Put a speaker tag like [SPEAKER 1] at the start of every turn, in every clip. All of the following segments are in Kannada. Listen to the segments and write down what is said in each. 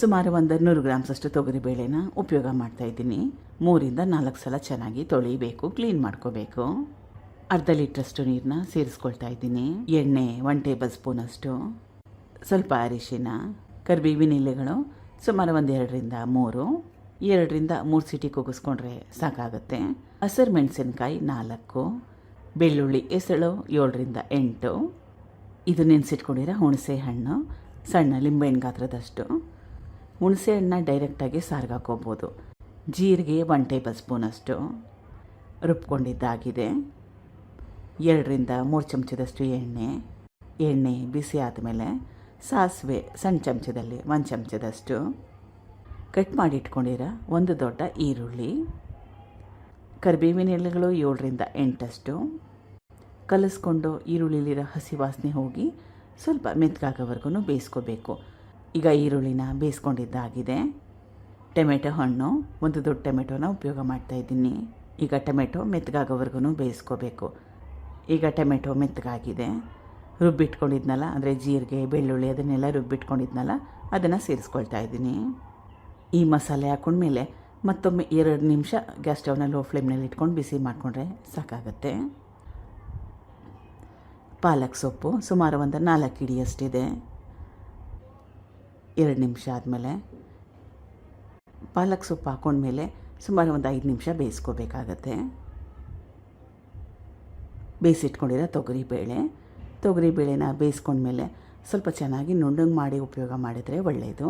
[SPEAKER 1] ಸುಮಾರು ಒಂದು ನೂರು ತೊಗರಿ ತೊಗರಿಬೇಳೆನ ಉಪಯೋಗ ಮಾಡ್ತಾಯಿದ್ದೀನಿ ಮೂರಿಂದ ನಾಲ್ಕು ಸಲ ಚೆನ್ನಾಗಿ ತೊಳಿಬೇಕು ಕ್ಲೀನ್ ಮಾಡ್ಕೋಬೇಕು. ಅರ್ಧ ಲೀಟ್ರಷ್ಟು ನೀರನ್ನ ಸೇರಿಸ್ಕೊಳ್ತಾ ಇದ್ದೀನಿ. ಎಣ್ಣೆ ಒನ್ ಟೇಬಲ್ ಸ್ಪೂನಷ್ಟು ಸ್ವಲ್ಪ ಅರಿಶಿನ, ಕರಿಬೇವಿನ ಎಲೆಗಳು ಸುಮಾರು ಒಂದು ಎರಡರಿಂದ ಮೂರು. ಎರಡರಿಂದ ಮೂರು ಸಿಟಿ ಕೂಗಿಸ್ಕೊಂಡ್ರೆ ಸಾಕಾಗುತ್ತೆ. ಹಸಿರು ಮೆಣಸಿನ್ಕಾಯಿ ನಾಲ್ಕು. ಬೆಳ್ಳುಳ್ಳಿ ಎಸಳು ಏಳರಿಂದ ಎಂಟು. ಇದು ನೆನೆಸಿಟ್ಕೊಂಡಿರೋ ಹುಣಸೆ ಹಣ್ಣು, ಸಣ್ಣ ಲಿಂಬೆಹಣ್ಣು ಗಾತ್ರದಷ್ಟು. ಹುಣಸೆ ಹಣ್ಣನ್ನ ಡೈರೆಕ್ಟಾಗಿ ಸಾರಿಗೆ ಹಾಕೋಬೋದು ಜೀರಿಗೆ ಒನ್ ಟೇಬಲ್ ಸ್ಪೂನಷ್ಟು ರುಬ್ಕೊಂಡಿದ್ದಾಗಿದೆ. ಎರಡರಿಂದ ಮೂರು ಚಮಚದಷ್ಟು ಎಣ್ಣೆ. ಎಣ್ಣೆ ಬಿಸಿ ಆದಮೇಲೆ ಸಾಸಿವೆ ಸಣ್ಣ ಚಮಚದಲ್ಲಿ ಒಂದು ಚಮಚದಷ್ಟು. ಕಟ್ ಮಾಡಿ ಇಟ್ಕೊಂಡಿರೋ ಒಂದು ದೊಡ್ಡ ಈರುಳ್ಳಿ. ಕರಿಬೇವಿನ ಎಲೆಗಳು ಏಳರಿಂದ ಎಂಟಷ್ಟು. ಕಲಿಸ್ಕೊಂಡು ಈರುಳ್ಳಿಲಿರೋ ಹಸಿ ವಾಸನೆ ಹೋಗಿ ಸ್ವಲ್ಪ ಮೆತ್ತಗಾಗೋವರೆಗೂ ಬೇಯಿಸ್ಕೋಬೇಕು. ಈಗ ಈರುಳ್ಳಿನ ಬೇಯಿಸ್ಕೊಂಡಿದ್ದಾಗಿದೆ. ಟೊಮೆಟೊ ಹಣ್ಣು, ಒಂದು ದೊಡ್ಡ ಟೊಮೆಟೊನ ಉಪಯೋಗ ಮಾಡ್ತಾಯಿದ್ದೀನಿ ಈಗ ಟೊಮೆಟೊ ಮೆತ್ತಗಾಗೋವರೆಗೂ ಬೇಯಿಸ್ಕೋಬೇಕು. ಈಗ ಟೊಮೆಟೊ ಮೆತ್ತಗಾಗಿದೆ. ರುಬ್ಬಿಟ್ಕೊಂಡಿದ್ನಲ್ಲ, ಅಂದರೆ ಜೀರಿಗೆ, ಬೆಳ್ಳುಳ್ಳಿ ಅದನ್ನೆಲ್ಲ ರುಬ್ಬಿಟ್ಕೊಂಡಿದ್ನಲ್ಲ, ಅದನ್ನು ಸೇರಿಸ್ಕೊಳ್ತಾ ಇದ್ದೀನಿ. ಈ ಮಸಾಲೆ ಹಾಕೊಂಡ್ಮೇಲೆ ಮತ್ತೊಮ್ಮೆ ಎರಡು ನಿಮಿಷ ಗ್ಯಾಸ್ ಸ್ಟವ್ನ ಲೋ ಫ್ಲೇಮ್ನಲ್ಲಿ ಇಟ್ಕೊಂಡು ಬಿಸಿ ಮಾಡಿಕೊಂಡ್ರೆ ಸಾಕಾಗುತ್ತೆ. ಪಾಲಕ್ ಸೊಪ್ಪು ಸುಮಾರು ಒಂದು ನಾಲ್ಕು ಹಿಡಿಯಷ್ಟಿದೆ ಎರಡು ನಿಮಿಷ ಆದಮೇಲೆ ಪಾಲಕ್ ಸೊಪ್ಪು ಹಾಕೊಂಡ್ಮೇಲೆ ಸುಮಾರು ಒಂದು ಐದು ನಿಮಿಷ ಬೇಯಿಸ್ಕೋಬೇಕಾಗತ್ತೆ. ಬೇಯಿಸಿಟ್ಕೊಂಡಿರೋ ತೊಗರಿಬೇಳೆ ತೊಗರಿಬೇಳೆನ ಬೇಯಿಸ್ಕೊಂಡ್ಮೇಲೆ ಸ್ವಲ್ಪ ಚೆನ್ನಾಗಿ ನುಣ್ಣಗೆ ಮಾಡಿ ಉಪಯೋಗ ಮಾಡಿದರೆ ಒಳ್ಳೆಯದು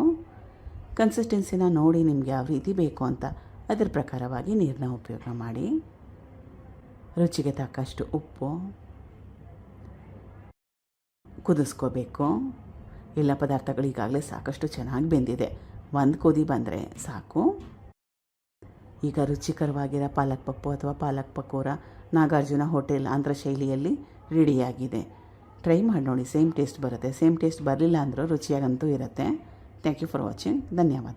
[SPEAKER 1] ಕನ್ಸಿಸ್ಟೆನ್ಸಿನ ನೋಡಿ ನಿಮಗೆ ಯಾವ ರೀತಿ ಬೇಕು ಅಂತ ಅದರ ಪ್ರಕಾರವಾಗಿ ನೀರನ್ನ ಉಪಯೋಗ ಮಾಡಿ. ರುಚಿಗೆ ತಕ್ಕಷ್ಟು ಉಪ್ಪು ಕುದಿಸ್ಕೋಬೇಕು. ಎಲ್ಲ ಪದಾರ್ಥಗಳು ಈಗಾಗಲೇ ಸಾಕಷ್ಟು ಚೆನ್ನಾಗಿ ಬೆಂದಿದೆ. ಒಂದು ಕುದಿ ಬಂದರೆ ಸಾಕು. ಈಗ ರುಚಿಕರವಾಗಿರೋ ಪಾಲಕ್ ಪಪ್ಪು ಅಥವಾ ಪಾಲಕ್ ಪಕೋರ ನಾಗಾರ್ಜುನ ಹೋಟೆಲ್ ಆಂಧ್ರ ಶೈಲಿಯಲ್ಲಿ ರೆಡಿಯಾಗಿದೆ. ಟ್ರೈ ಮಾಡಿ ನೋಡಿ, ಸೇಮ್ ಟೇಸ್ಟ್ ಬರುತ್ತೆ. ಸೇಮ್ ಟೇಸ್ಟ್ ಬರಲಿಲ್ಲ ಅಂದರೂ ರುಚಿಯಾಗಂತೂ ಇರುತ್ತೆ. ಥ್ಯಾಂಕ್ ಯು ಫಾರ್ ವಾಚಿಂಗ್ ಧನ್ಯವಾದಗಳು.